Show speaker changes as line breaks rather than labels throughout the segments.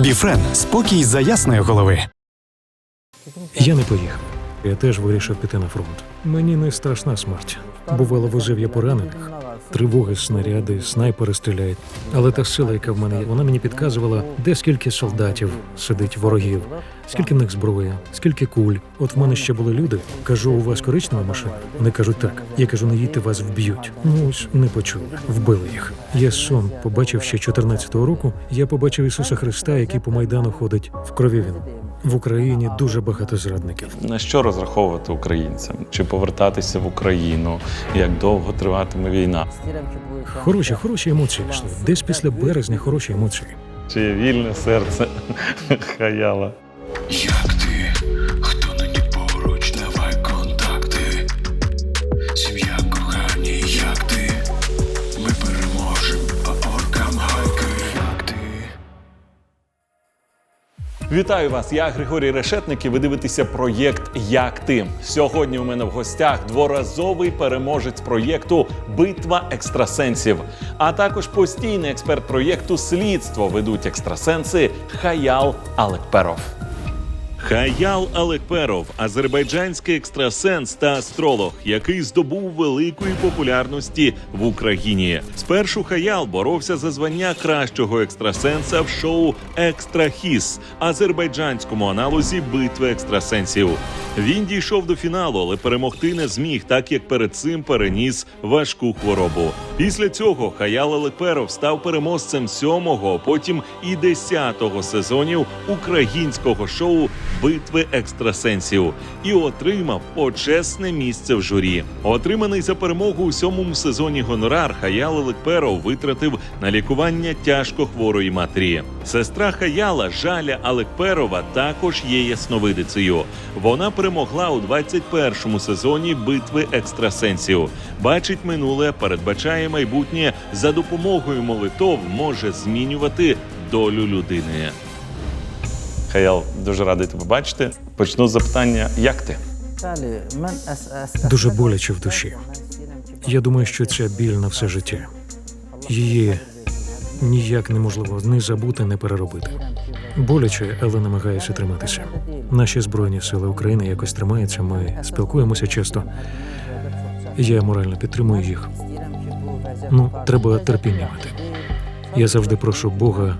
Біфрен спокій за ясної голови.
Я не поїхав. Я теж вирішив піти на фронт. Мені не страшна смерть. Бувало, возив я поранених. Тривоги, снаряди, снайпери стріляють. Але та сила, яка в мене є, вона мені підказувала, де скільки солдатів сидить ворогів, скільки в них зброї, скільки куль. От в мене ще були люди. Кажу, у вас коричнева машина? Вони кажуть так. Я кажу, не їдьте, вас вб'ють. Ну ось не почули, вбили їх. Я сон побачив ще 14-го року. Я побачив Ісуса Христа, який по майдану ходить в крові. Він в Україні дуже багато зрадників.
На що розраховувати українцям? Чи повертатися в Україну? Як довго триватиме війна?
Хороші, хороші емоції йшли. Десь після березня хороші емоції.
Чи є вільне серце хаяла?
Як
Вітаю вас! Я Григорій Решетник і ви дивитеся проєкт Як ти. Сьогодні у мене в гостях дворазовий переможець проєкту Битва екстрасенсів, а також постійний експерт проєкту Слідство ведуть екстрасенси Хаял Алекперов. Хаял Алекперов азербайджанський екстрасенс та астролог, який здобув великої популярності в Україні. Спершу Хаял боровся за звання кращого екстрасенса в шоу Екстрахіс, азербайджанському аналозі битви екстрасенсів. Він дійшов до фіналу, але перемогти не зміг, так як перед цим переніс важку хворобу. Після цього Хаял Алекперов став переможцем сьомого, потім і десятого сезонів українського шоу Битви екстрасенсів і отримав почесне місце в журі. Отриманий за перемогу у сьомому сезоні гонорар Хаял Алекперов витратив на лікування тяжко хворої матері. Сестра Хаяла Жаля Алекперова також є ясновидицею. Вона перемогла у 21-му сезоні битви екстрасенсів. Бачить минуле, передбачає майбутнє за допомогою молитов може змінювати долю людини. Хаял, дуже радий тебе бачити. Почну з запитання: як ти?
Дуже боляче в душі. Я думаю, що ця біль на все життя. Її ніяк неможливо не забути, не переробити. Боляче, але намагаюся триматися. Наші збройні сили України якось тримаються. Ми спілкуємося часто. Я морально підтримую їх. Ну, треба терпіння мати. Я завжди прошу Бога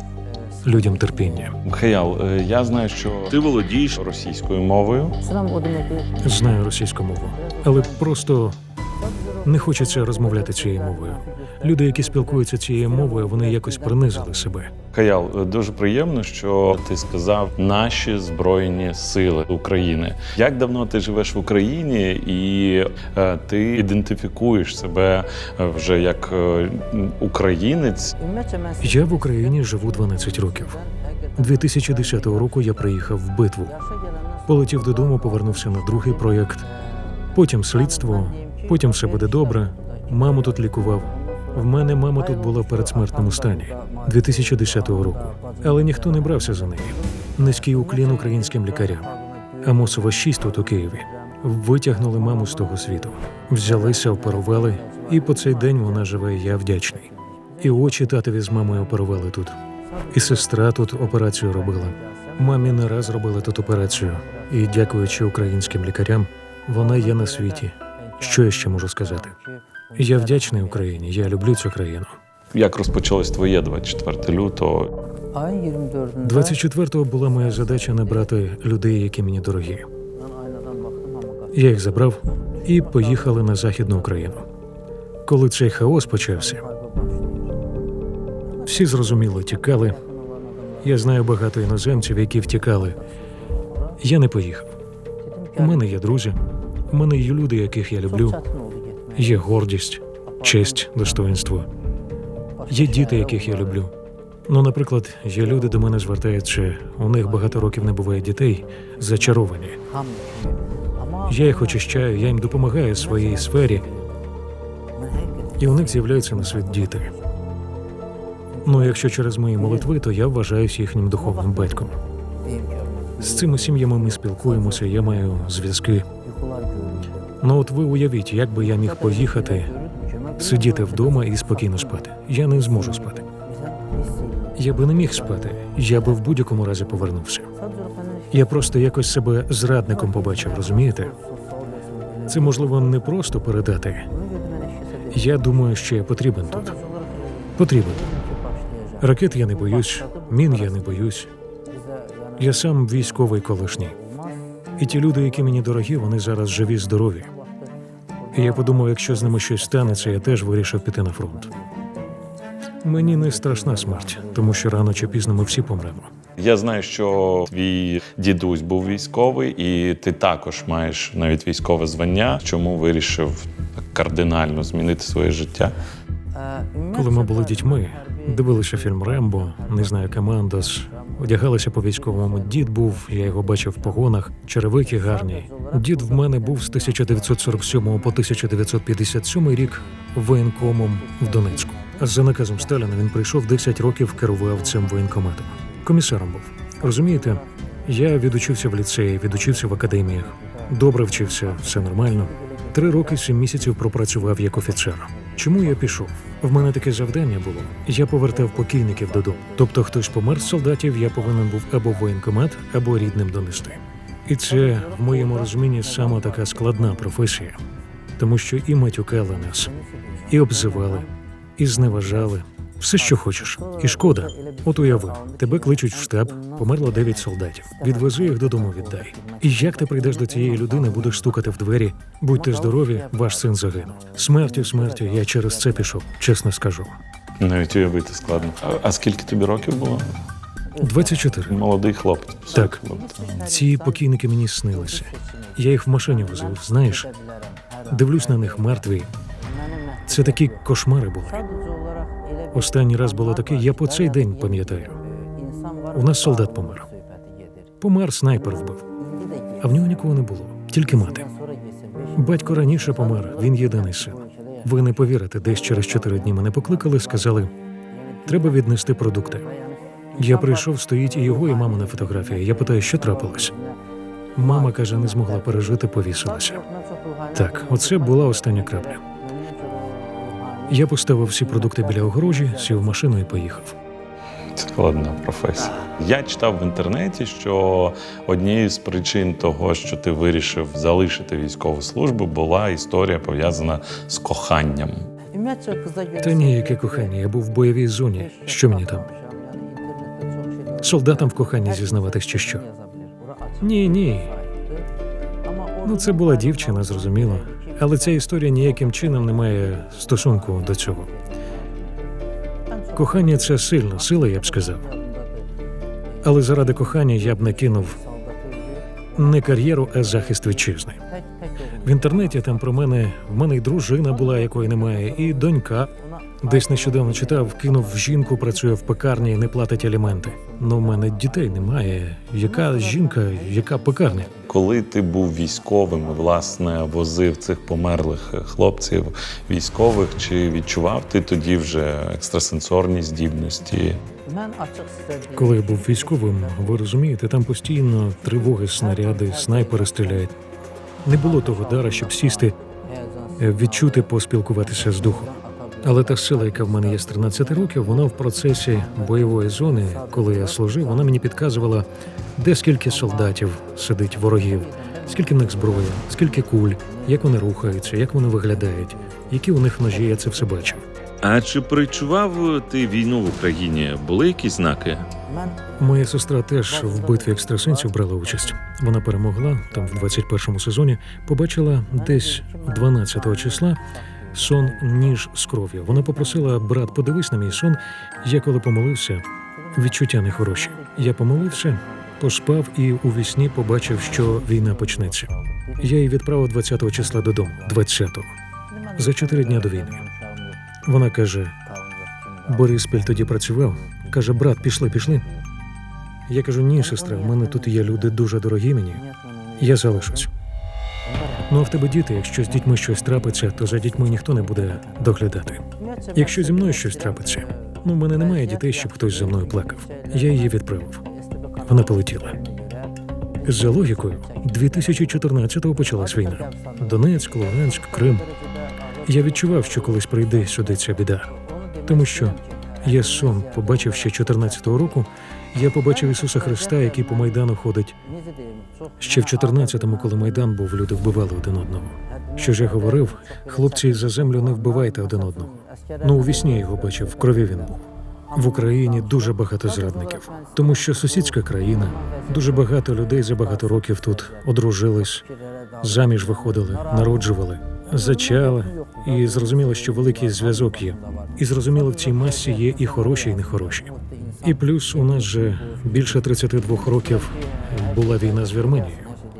людям терпіння.
Хаял, е, я знаю, що ти володієш російською мовою.
Знаю російську мову, але просто не хочеться розмовляти цією мовою. Люди, які спілкуються цією мовою, вони якось принизили себе.
Хаял, е, дуже приємно, що ти сказав наші збройні сили України. Як давно ти живеш в Україні, і е, ти ідентифікуєш себе вже як е, українець?
Я в Україні живу 12 років. 2010 року я приїхав в битву. Полетів додому, повернувся на другий проєкт. Потім слідство, потім все буде добре. Маму тут лікував. В мене мама тут була в передсмертному стані 2010 року, але ніхто не брався за неї. Низький уклін українським лікарям. Амосова 6 тут у Києві. Витягнули маму з того світу. Взялися, оперували, і по цей день вона живе. Я вдячний. І очі татові з мамою оперували тут. І сестра тут операцію робила. Мамі не раз робили тут операцію. І дякуючи українським лікарям, вона є на світі. Що я ще можу сказати? Я вдячний Україні. Я люблю цю країну.
Як розпочалось твоє 24 лютого?
24-го була моя задача набрати людей, які мені дорогі. Я їх забрав і поїхали на західну Україну. Коли цей хаос почався, всі зрозуміло тікали. Я знаю багато іноземців, які втікали. Я не поїхав. У мене є друзі, у мене є люди, яких я люблю. Є гордість, честь, достоинство. Є діти, яких я люблю. Ну, наприклад, є люди до мене звертаються, у них багато років не буває дітей, зачаровані. Я їх очищаю, я їм допомагаю в своїй сфері, і у них з'являються на світ діти. Ну, якщо через мої молитви, то я вважаюся їхнім духовним батьком. З цими сім'ями ми спілкуємося, я маю зв'язки. Ну, от ви уявіть, як би я міг поїхати, сидіти вдома і спокійно спати. Я не зможу спати. Я би не міг спати, я би в будь-якому разі повернувся. Я просто якось себе зрадником побачив, розумієте? Це можливо не просто передати. Я думаю, що я потрібен тут. Потрібен. Ракет я не боюсь, мін я не боюсь. Я сам військовий колишній. І ті люди, які мені дорогі, вони зараз живі, здорові. І я подумав, якщо з ними щось станеться, я теж вирішив піти на фронт. Мені не страшна смерть, тому що рано чи пізно ми всі помремо.
Я знаю, що твій дідусь був військовий, і ти також маєш навіть військове звання. Чому вирішив так кардинально змінити своє життя?
Коли ми були дітьми, дивилися фільм Рембо, не знаю, Командос, одягалися по військовому. Дід був, я його бачив в погонах, черевики гарні. Дід в мене був з 1947 по 1957 рік воєнкомом в Донецьку. За наказом Сталіна він прийшов 10 років, керував цим воєнкоматом. Комісаром був. Розумієте, я відучився в ліцеї, відучився в академіях. Добре вчився, все нормально. Три роки сім місяців пропрацював як офіцер. Чому я пішов? В мене таке завдання було. Я повертав покійників додому. Тобто, хтось помер з солдатів, я повинен був або в воєнкомат, або рідним донести. І це в моєму розумінні саме така складна професія, тому що і матюкали нас, і обзивали, і зневажали. Все, що хочеш, і шкода. От уяви, тебе кличуть в штаб, померло дев'ять солдатів. Відвези їх додому, віддай. І як ти прийдеш до цієї людини, будеш стукати в двері? Будьте здорові, ваш син загинув. Смертю, смертю, я через це пішов, чесно скажу.
Навіть уявити складно. А, а скільки тобі років було?
24.
Молодий хлопець.
Так. Ці покійники мені снилися. Я їх в машині возив, знаєш. Дивлюсь на них мертві. Це такі кошмари були. Останній раз було таке, я по цей день пам'ятаю.
У нас солдат помер.
Помер снайпер вбив, а в нього нікого не було, тільки мати. Батько раніше помер, він єдиний син. Ви не повірите, десь через чотири дні мене покликали, сказали, треба віднести продукти. Я прийшов, стоїть і його, і мамина фотографія. Я питаю, що трапилось. Мама каже, не змогла пережити, повісилася. Так, оце була остання крапля. Я поставив всі продукти біля огорожі, сів в машину і поїхав.
Складна професія. Я читав в інтернеті, що однією з причин того, що ти вирішив залишити військову службу, була історія пов'язана з коханням.
Та ні, яке кохання, я був в бойовій зоні. Що мені там? Солдатам в коханні зізнаватись чи що? Ні, ні. Ну, це була дівчина, зрозуміло. Але ця історія ніяким чином не має стосунку до цього. Кохання це сильно, сила, я б сказав. Але заради кохання я б не кинув не кар'єру, а захист вітчизни. В інтернеті там про мене в мене й дружина була, якої немає, і донька. Десь нещодавно читав, кинув жінку, працює в пекарні і не платить аліменти. Ну, в мене дітей немає. Яка жінка, яка пекарня?
Коли ти був військовим, і, власне, возив цих померлих хлопців військових, чи відчував ти тоді вже екстрасенсорні здібності?
Коли я був військовим, ви розумієте, там постійно тривоги, снаряди, снайпери стріляють. Не було того дара, щоб сісти, е, відчути, поспілкуватися з духом. Але та сила, яка в мене є з 13 років, вона в процесі бойової зони, коли я служив, вона мені підказувала, де скільки солдатів сидить ворогів, скільки в них зброї, скільки куль, як вони рухаються, як вони виглядають, які у них ножі, я це все бачив.
А чи причував ти війну в Україні? Були якісь знаки?
Моя сестра теж в битві екстрасенсів брала участь. Вона перемогла там в 21-му сезоні. Побачила десь 12-го числа сон ніж з кров'ю. Вона попросила брат, подивись на мій сон. Я коли помолився, відчуття нехороші. Я помолився, поспав і у вісні побачив, що війна почнеться. Я її відправив 20-го числа додому, 20-го. За чотири дня до війни. Вона каже: Бориспіль тоді працював. Каже, брат, пішли, пішли. Я кажу, ні, сестра, в мене тут є люди дуже дорогі мені. Я залишусь. Ну а в тебе діти, якщо з дітьми щось трапиться, то за дітьми ніхто не буде доглядати. Якщо зі мною щось трапиться, ну в мене немає дітей, щоб хтось за мною плакав. Я її відправив. Вона полетіла. За логікою, 2014-го почалась війна. Донецьк, Луганськ, Крим. Я відчував, що колись прийде сюди ця біда, тому що Я сон побачив ще 14-го року. Я побачив Ісуса Христа, який по майдану ходить. Ще в 14-му, коли майдан був, люди вбивали один одного. Що ж я говорив, хлопці за землю не вбивайте один одного. Ну у вісні його бачив, в крові він був. В Україні дуже багато зрадників, тому що сусідська країна, дуже багато людей за багато років тут одружились, заміж виходили, народжували, зачали, і зрозуміло, що великий зв'язок є. І зрозуміло, в цій масі є і хороші, і нехороші. І плюс у нас же більше 32 років була війна з Вірменією.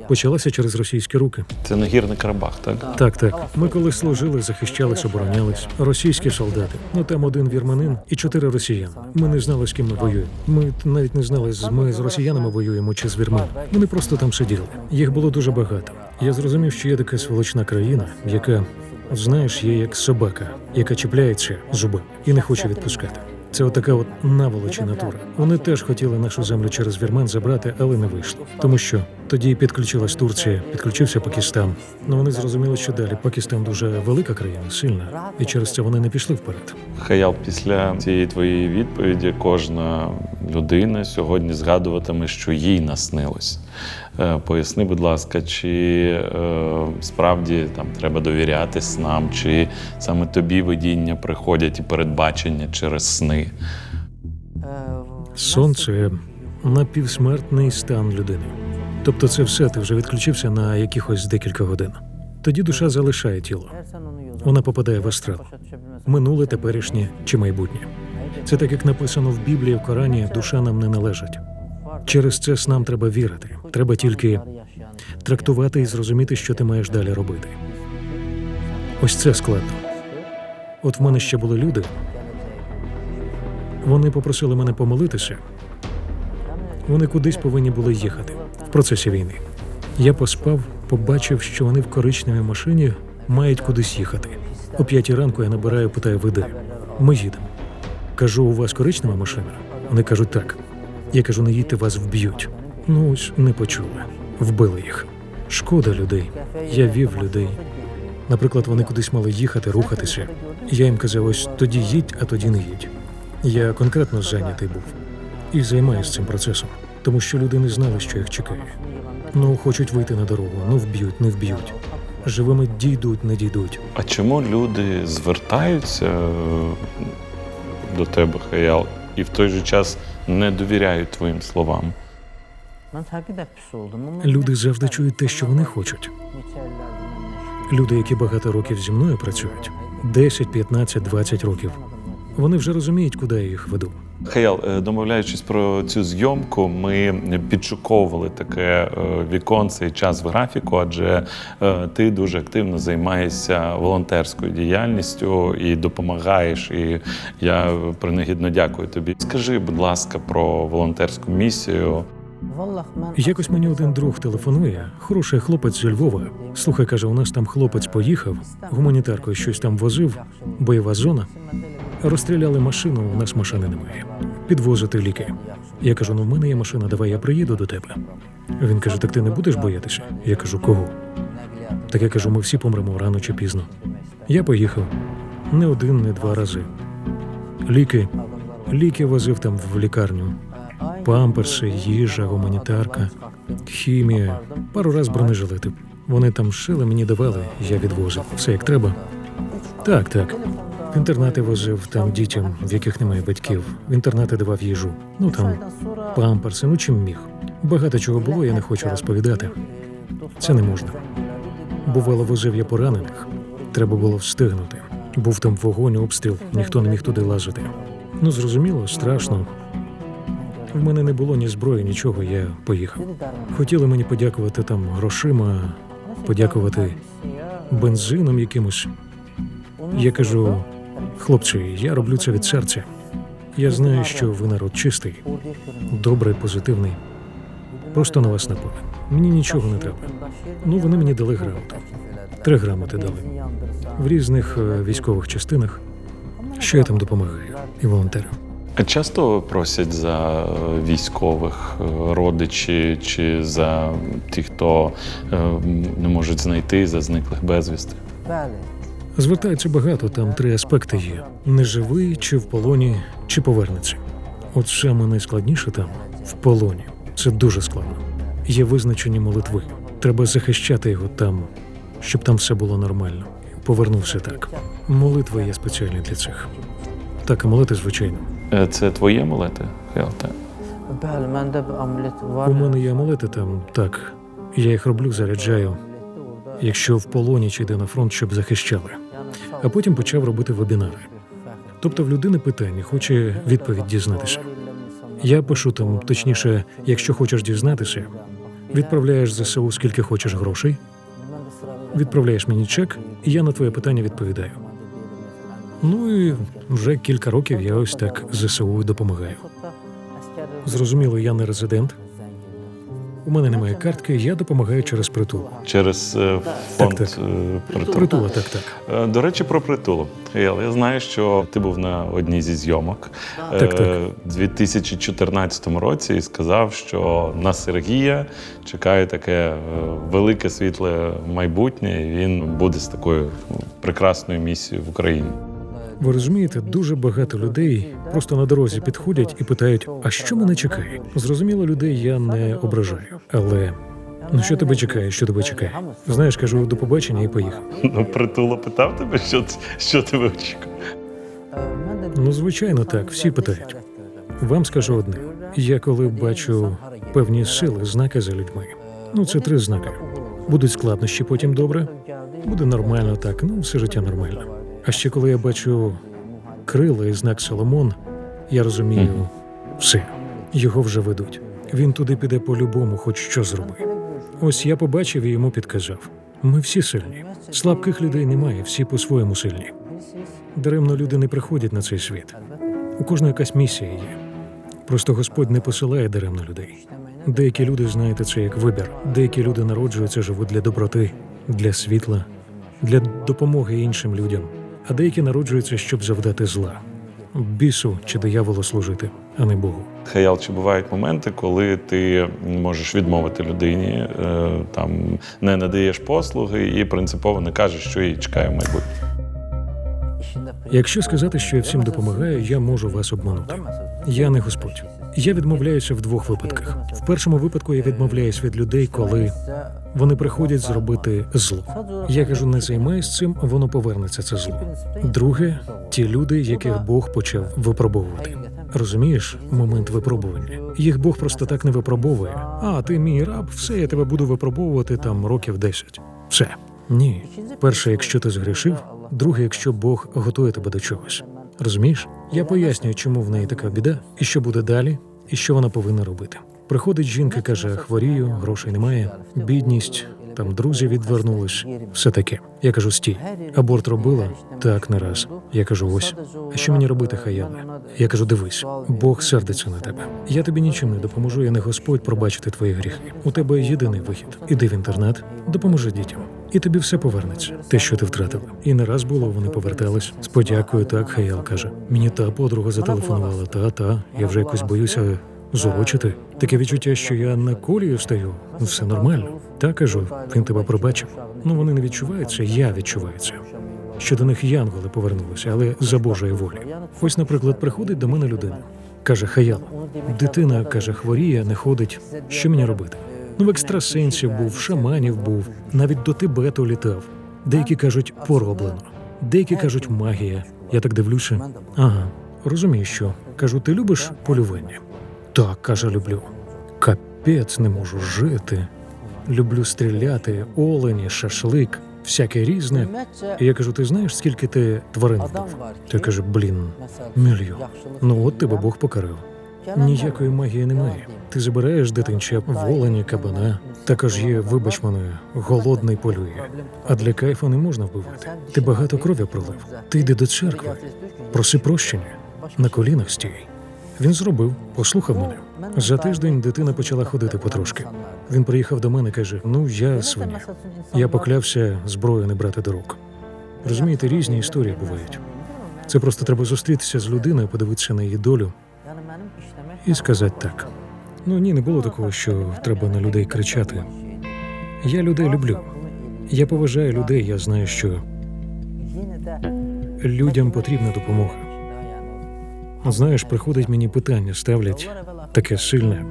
Почалася через російські руки.
Це Нагірний Карабах, так?
Так, так. Ми коли служили, захищались, оборонялись. Російські солдати. Ну там один вірменин і чотири росіяни. Ми не знали, з ким ми воюємо. Ми навіть не знали, з ми з росіянами воюємо чи з вірмен. Вони просто там сиділи. Їх було дуже багато. Я зрозумів, що є така сволочна країна, яка, знаєш, є як собака, яка чіпляється зуби і не хоче відпускати. Це отака от наволочі натура. Вони теж хотіли нашу землю через вірмен забрати, але не вийшло. Тому що тоді підключилась Турція, підключився Пакистан. Ну вони зрозуміли, що далі Пакистан дуже велика країна, сильна, і через це вони не пішли вперед.
Хаял, після цієї твоєї відповіді кожна людина сьогодні згадуватиме, що їй наснилось. Е, Поясни, будь ласка, чи е, справді там треба довіряти снам, чи саме тобі видіння приходять і передбачення через сни?
Сон це напівсмертний стан людини. Тобто, це все ти вже відключився на якихось декілька годин. Тоді душа залишає тіло. Вона попадає в астрал. Минуле, теперішнє чи майбутнє. Це так як написано в Біблії, в Корані, душа нам не належить. Через це снам треба вірити. Треба тільки трактувати і зрозуміти, що ти маєш далі робити. Ось це складно. От в мене ще були люди. Вони попросили мене помолитися. Вони кудись повинні були їхати в процесі війни. Я поспав, побачив, що вони в коричневій машині мають кудись їхати. О п'ятій ранку я набираю, питаю, ви де? Ми їдемо. Кажу, у вас коричнева машина? Вони кажуть, так. Я кажу, не їдьте, вас вб'ють. Ну ось не почули. Вбили їх. Шкода людей. Я вів людей. Наприклад, вони кудись мали їхати, рухатися. Я їм казав, ось тоді їдь, а тоді не їдь. Я конкретно зайнятий був і займаюся цим процесом, тому що люди не знали, що їх чекає. Ну, хочуть вийти на дорогу, ну вб'ють, не вб'ють. Живими дійдуть, не дійдуть.
А чому люди звертаються е, до тебе, Хаял, і в той же час не довіряють твоїм словам?
Люди завжди чують те, що вони хочуть. Люди, які багато років зі мною працюють 10, 15, 20 років. Вони вже розуміють, куди я їх веду.
Хаял, е, домовляючись про цю зйомку, ми підшуковували таке е, віконце і час в графіку, адже е, ти дуже активно займаєшся волонтерською діяльністю і допомагаєш. І я принагідно дякую тобі. Скажи, будь ласка, про волонтерську місію.
Якось мені один друг телефонує, хороший хлопець зі Львова. Слухай, каже, у нас там хлопець поїхав, гуманітаркою щось там возив, бойова зона. Розстріляли машину, у нас машини немає. Підвозити ліки. Я кажу: ну в мене є машина, давай я приїду до тебе. Він каже: Так ти не будеш боятися? Я кажу, кого? Так я кажу, ми всі помремо рано чи пізно. Я поїхав не один, не два рази. Ліки, ліки возив там в лікарню. Памперси, їжа, гуманітарка, хімія, пару раз бронежилети. Вони там шили, мені давали, я відвозив. Все як треба. Так, так. В інтернати возив там дітям, в яких немає батьків. В інтернати давав їжу. Ну там памперси, ну чим міг. Багато чого було, я не хочу розповідати. Це не можна. Бувало, возив я поранених. Треба було встигнути. Був там вогонь, обстріл, ніхто не міг туди лазити. Ну, зрозуміло, страшно. В мене не було ні зброї, нічого, я поїхав. Хотіли мені подякувати там грошима, подякувати бензином якимось. Я кажу, хлопці, я роблю це від серця. Я знаю, що ви народ чистий, добрий, позитивний. Просто на вас напали. Мені нічого не треба. Ну, вони мені дали грамоту. Три грамоти дали в різних е, військових частинах. Що я там допомагаю і волонтерам.
А часто просять за е, військових е, родичі чи за тих, хто е, не можуть знайти за зниклих безвісти?
Звертається багато, там три аспекти є: неживий, чи в полоні, чи повернеться. От саме найскладніше там, в полоні. Це дуже складно. Є визначені молитви. Треба захищати його там, щоб там все було нормально. Повернувся так. Молитви є спеціальні для цих. Так, амулети, звичайно.
Е, Це твоє молити? Хаял, так.
У мене є амулети там, так. Я їх роблю, заряджаю, якщо в полоні чи йде на фронт, щоб захищали. А потім почав робити вебінари. Тобто в людини питання, хоче відповідь дізнатися. Я пишу там, точніше, якщо хочеш дізнатися, відправляєш ЗСУ скільки хочеш грошей, відправляєш мені чек, і я на твоє питання відповідаю. Ну і вже кілька років я ось так ЗСУ допомагаю. Зрозуміло, я не резидент. У мене немає картки, я допомагаю через притул.
Через е, фонд
Так, так.
е, притулу.
Притула, так, так.
Е, До речі, про притулу. Хаял, я знаю, що ти був на одній зі зйомок
Так, так.
е, у 2014 році і сказав, що на Сергія чекає таке велике світле майбутнє, і він буде з такою ну, прекрасною місією в Україні.
Ви розумієте, дуже багато людей просто на дорозі підходять і питають: а що мене чекає? Зрозуміло, людей я не ображаю, але ну що тебе чекає? Що тебе чекає? Знаєш, кажу до побачення і поїхав.
Ну, притула питав тебе, що, що тебе очікує.
Ну, звичайно, так, всі питають. Вам скажу одне: я коли бачу певні сили, знаки за людьми. Ну, це три знаки. Будуть складнощі, потім добре. Буде нормально, так, ну все життя нормально. А ще коли я бачу крила і знак Соломон, я розумію, все, його вже ведуть. Він туди піде по-любому, хоч що зроби. Ось я побачив і йому підказав. Ми всі сильні. Слабких людей немає, всі по-своєму сильні. Даремно люди не приходять на цей світ. У кожного якась місія є. Просто Господь не посилає даремно людей. Деякі люди, знаєте, це як вибір. Деякі люди народжуються, живуть для доброти, для світла, для допомоги іншим людям. А деякі народжуються, щоб завдати зла, бісу чи дияволу служити, а не Богу.
Хаял, чи бувають моменти, коли ти можеш відмовити людині, е, там не надаєш послуги і принципово не кажеш, що її чекає в майбутньому?
Якщо сказати, що я всім допомагаю, я можу вас обманути. Я не Господь. Я відмовляюся в двох випадках. В першому випадку я відмовляюсь від людей, коли вони приходять зробити зло. Я кажу, не займаюсь цим, воно повернеться це зло. Друге, ті люди, яких Бог почав випробовувати. Розумієш, момент випробування. Їх Бог просто так не випробовує. А ти мій раб, все, я тебе буду випробовувати там років 10. Все. Ні. Перше, якщо ти згрішив, друге, якщо Бог готує тебе до чогось. Розумієш? Я пояснюю, чому в неї така біда, і що буде далі, і що вона повинна робити. Приходить жінка, каже: хворію, грошей немає, бідність, там друзі відвернулись, все таке. Я кажу, стій. Аборт робила? Так, не раз. Я кажу, ось. А що мені робити, хаяле? Я кажу, дивись, Бог сердиться на тебе. Я тобі нічим не допоможу, я не Господь пробачити твої гріхи. У тебе єдиний вихід. Іди в інтернат, допоможи дітям. І тобі все повернеться, те, що ти втратила. І не раз було, вони повертались. З подякою, так, Хаял каже. Мені та подруга зателефонувала, та, та. Я вже якось боюся зурочити. Таке відчуття, що я на колію стою. Все нормально. Та кажу, він тебе пробачив. Ну вони не відчувають це, я відчуваю це. Що до них янголи повернулися, але за Божої волі. Ось, наприклад, приходить до мене людина. Каже, Хаял, дитина каже, хворіє, не ходить. Що мені робити? Ну, в екстрасенсів був, шаманів був, навіть до Тибету літав. Деякі кажуть, пороблено, деякі кажуть, магія. Я так дивлюся. Ага, розумію, що кажу, ти любиш полювання? Так, каже, люблю. Капець не можу жити. Люблю стріляти, олені, шашлик, всяке різне. І я кажу: ти знаєш, скільки ти тварин вбив? Ти каже, блін, мільйон. Ну от тебе Бог покарав. Ніякої магії немає. Ти забираєш дитинча волені, кабана. Також є, вибач мене, голодний полює. А для кайфу не можна вбивати. Ти багато крові пролив. Ти йди до церкви, проси прощення, на колінах стій. Він зробив, послухав мене. За тиждень дитина почала ходити потрошки. Він приїхав до мене, каже: Ну, я свиня. Я поклявся зброю не брати до рук. Розумієте, різні історії бувають. Це просто треба зустрітися з людиною, подивитися на її долю і сказати так. Ну ні, не було такого, що треба на людей кричати. Я людей люблю. Я поважаю людей, я знаю, що людям потрібна допомога. Знаєш, приходить мені питання, ставлять таке сильне.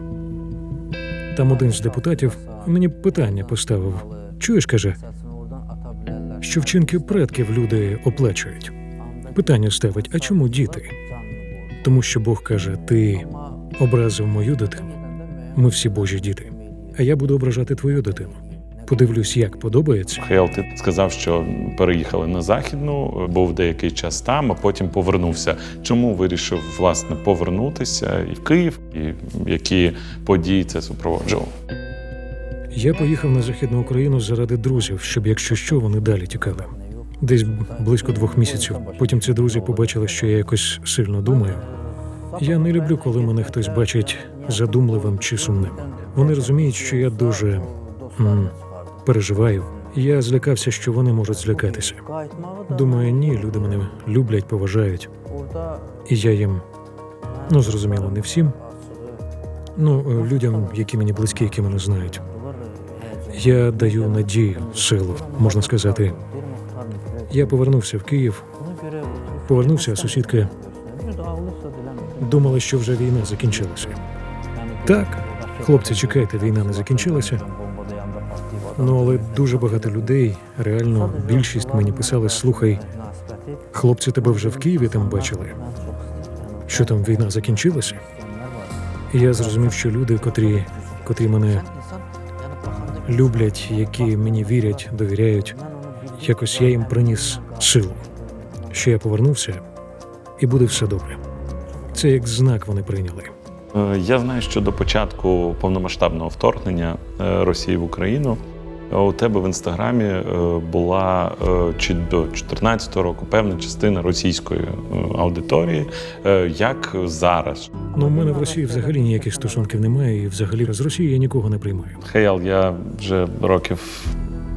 Там один з депутатів мені питання поставив. Чуєш, каже, що вчинки предків люди оплачують. Питання ставить: а чому діти? Тому що Бог каже: ти образив мою дитину. Ми всі Божі діти. А я буду ображати твою дитину. Подивлюсь, як подобається.
Хейл, ти сказав, що переїхали на західну, був деякий час там, а потім повернувся. Чому вирішив власне повернутися і в Київ? І які події це супроводжував?
Я поїхав на західну Україну заради друзів, щоб якщо що, вони далі тікали. Десь близько двох місяців. Потім ці друзі побачили, що я якось сильно думаю. Я не люблю, коли мене хтось бачить задумливим чи сумним. Вони розуміють, що я дуже м, переживаю. Я злякався, що вони можуть злякатися. Думаю, ні, люди мене люблять, поважають, і я їм ну зрозуміло, не всім. Ну, е, людям, які мені близькі, які мене знають. Я даю надію, силу, можна сказати. Я повернувся в Київ, повернувся, а сусідки думали, що вже війна закінчилася. Так, хлопці, чекайте, війна не закінчилася. Ну але дуже багато людей, реально більшість мені писали: слухай, хлопці тебе вже в Києві там бачили. Що там війна закінчилася? І я зрозумів, що люди, котрі, котрі мене люблять, які мені вірять, довіряють, якось я їм приніс силу, що я повернувся, і буде все добре. Це як знак вони прийняли.
Е, Я знаю, що до початку повномасштабного вторгнення е, Росії в Україну е, у тебе в інстаграмі була чи до 2014 року певна частина російської аудиторії. Як зараз?
Ну, у мене в Росії взагалі ніяких стосунків немає, і взагалі з Росії я нікого не приймаю.
Хейл, я вже років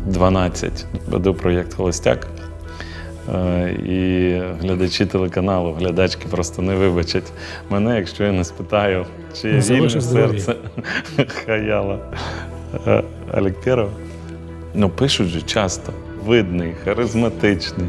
12 веду проєкт Холостяк. Е, І глядачі телеканалу, глядачки просто не вибачать мене, якщо я не спитаю, чи є вільне серце Хаяла е, Аліктерова. Ну, пишуть же часто. Видний, харизматичний.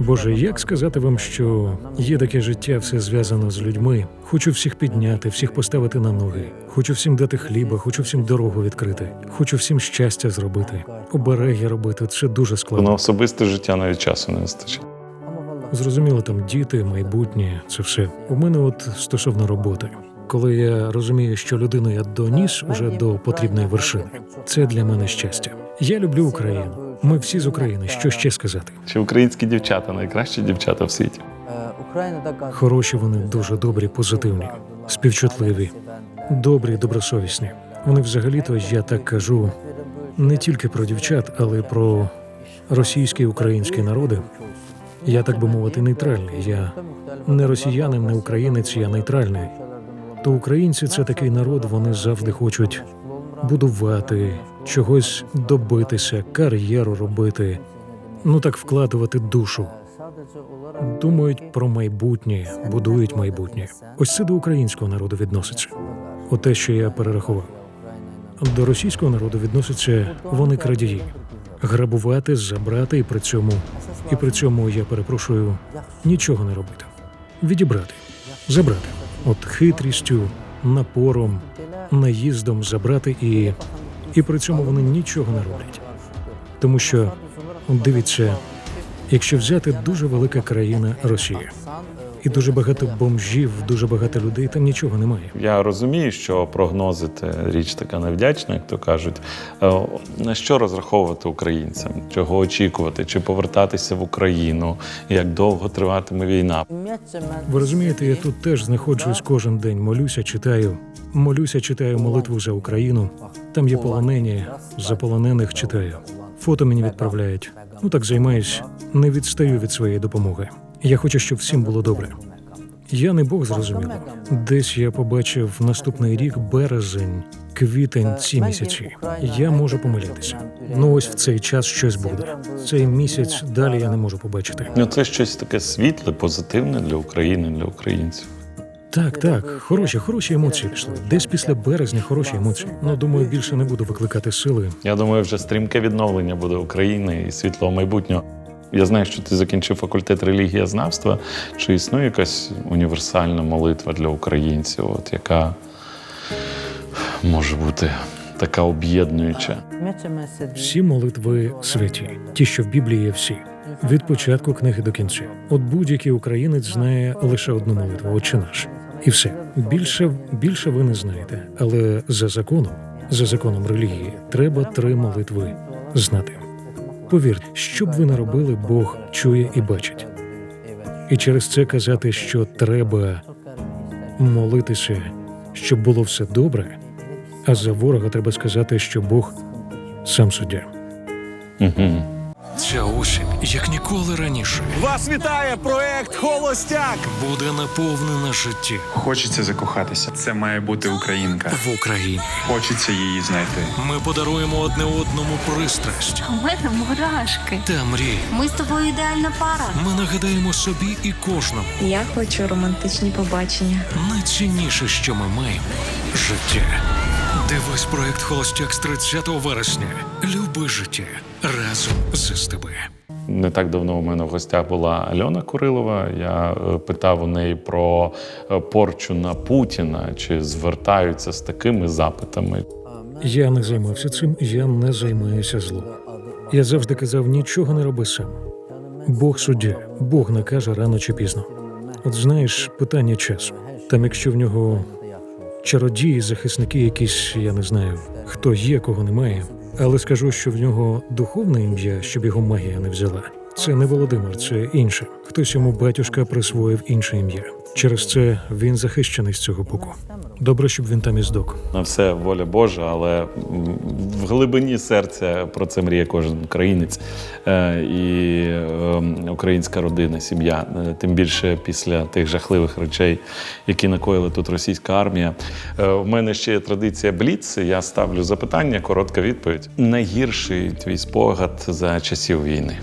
Боже, як сказати вам, що є таке життя, все зв'язано з людьми. Хочу всіх підняти, всіх поставити на ноги. Хочу всім дати хліба, хочу всім дорогу відкрити. Хочу всім щастя зробити. Обереги робити. Це дуже
На
складно.
особисте життя навіть часу не вистачить.
Зрозуміло, там діти, майбутнє, це все. У мене от стосовно роботи. Коли я розумію, що людину я доніс уже до потрібної вершини, це для мене щастя. Я люблю Україну. Ми всі з України. Що ще сказати?
Чи українські дівчата найкращі дівчата в світі?
Хороші вони дуже добрі, позитивні, співчутливі, добрі, добросовісні. Вони взагалі-то, я так кажу, не тільки про дівчат, але й про російські і українські народи. Я так би мовити, нейтральний. Я не росіянин, не українець, я нейтральний. То українці це такий народ, вони завжди хочуть будувати, чогось добитися, кар'єру робити. Ну так вкладувати душу. Думають про майбутнє, будують майбутнє. Ось це до українського народу відноситься. Оте, що я перерахував. До російського народу відносяться вони крадії. Грабувати, забрати і при цьому, і при цьому я перепрошую нічого не робити. Відібрати, забрати. От хитрістю, напором, наїздом забрати і, і при цьому вони нічого не роблять. Тому що, дивіться, якщо взяти дуже велика країна Росія, і дуже багато бомжів, дуже багато людей, там нічого немає.
Я розумію, що прогнози це річ така невдячна, як то кажуть. Е, На що розраховувати українцям? Чого очікувати? Чи повертатися в Україну? Як довго триватиме війна?
Ви розумієте, я тут теж знаходжусь кожен день, молюся, читаю. Молюся, читаю молитву за Україну. Там є полонені, за полонених читаю. Фото мені відправляють. Ну так займаюсь, не відстаю від своєї допомоги. Я хочу, щоб всім було добре. Я не Бог зрозуміло. Десь я побачив наступний рік, березень, квітень, ці місяці. Я можу помилятися. Ну ось в цей час щось буде. Цей місяць далі я не можу побачити.
Ну це щось таке світле, позитивне для України, для українців.
Так, так, хороші, хороші емоції пішли. Десь після березня хороші емоції. Ну думаю, більше не буду викликати сили.
Я думаю, вже стрімке відновлення буде України і світлого майбутнього. Я знаю, що ти закінчив факультет релігієзнавства. Чи існує якась універсальна молитва для українців, от яка може бути така об'єднуюча?
Всі молитви святі, ті, що в Біблії всі, від початку книги до кінця. От будь-який українець знає лише одну молитву Отче наш. І все більше більше ви не знаєте. Але за законом, за законом релігії, треба три молитви знати. Повірте, що б ви не робили, Бог чує і бачить. І через це казати, що треба молитися, щоб було все добре. А за ворога треба сказати, що Бог сам суддя.
Угу.
Ця осінь, як ніколи раніше,
Вас вітає проект Холостяк!
буде наповнена життя
Хочеться закохатися. Це має бути українка.
в Україні.
Хочеться її знайти.
Ми подаруємо одне одному пристрасть
У мене мурашки.
та мрії.
Ми з тобою ідеальна пара.
Ми нагадаємо собі і кожному
Я хочу романтичні побачення.
найцінніше, що ми маємо життя. Дивись проект Холостяк з 30 вересня. Люби життя разом з СТБ.
Не так давно у мене в гостях була Альона Курилова. Я е, питав у неї про е, порчу на Путіна, чи звертаються з такими запитами.
Я не займався цим, я не займаюся злом. Я завжди казав, нічого не роби сам. Бог суддя, Бог накаже рано чи пізно. От знаєш, питання часу. Там, якщо в нього чародії, захисники, якісь, я не знаю, хто є, кого немає. Але скажу, що в нього духовне ім'я, щоб його магія не взяла. Це не Володимир, це інше. Хтось йому батюшка присвоїв інше ім'я. Через це він захищений з цього боку. Добре, щоб він там і здох.
На все воля Божа, але в глибині серця про це мріє кожен українець Е, і е, українська родина, сім'я. Е, Тим більше після тих жахливих речей, які накоїла тут російська армія. У мене ще є традиція Бліц. Я ставлю запитання, коротка відповідь. Найгірший твій спогад за часів війни.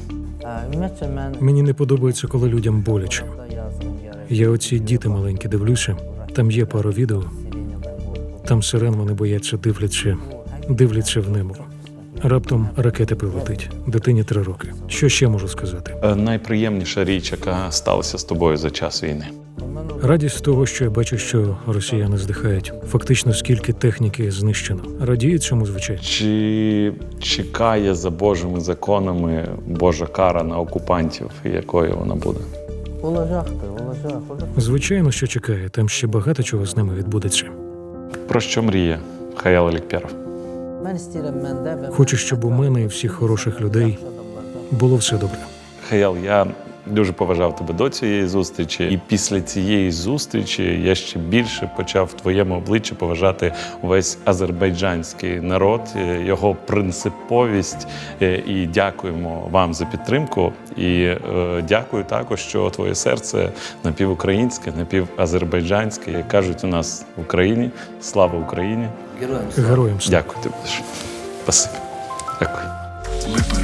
Мені не подобається, коли людям боляче. Я оці діти маленькі дивлюся. Там є пару відео. Там сирен вони бояться, дивляться, дивляться в небо. Раптом ракета прилетить. Дитині три роки. Що ще можу сказати?
Е, Найприємніша річ, яка сталася з тобою за час війни.
Радість того, що я бачу, що росіяни здихають. Фактично, скільки техніки знищено. Радію цьому, звичайно.
Чи чекає за Божими законами Божа кара на окупантів, якою вона буде?
Звичайно, що чекає. Там ще багато чого з ними відбудеться.
Про що мріє Хаял Алікпєров?
Хочу, щоб у мене і всіх хороших людей було все добре.
Хаял, я дуже поважав тебе до цієї зустрічі, і після цієї зустрічі я ще більше почав в твоєму обличчі поважати увесь азербайджанський народ, е, його принциповість. Е, І дякуємо вам за підтримку. І е, дякую також, що твоє серце напівукраїнське, напівазербайджанське. Як кажуть у нас в Україні. Слава Україні!
Героям слава.
Дякую тобі. Спасибі. Дякую.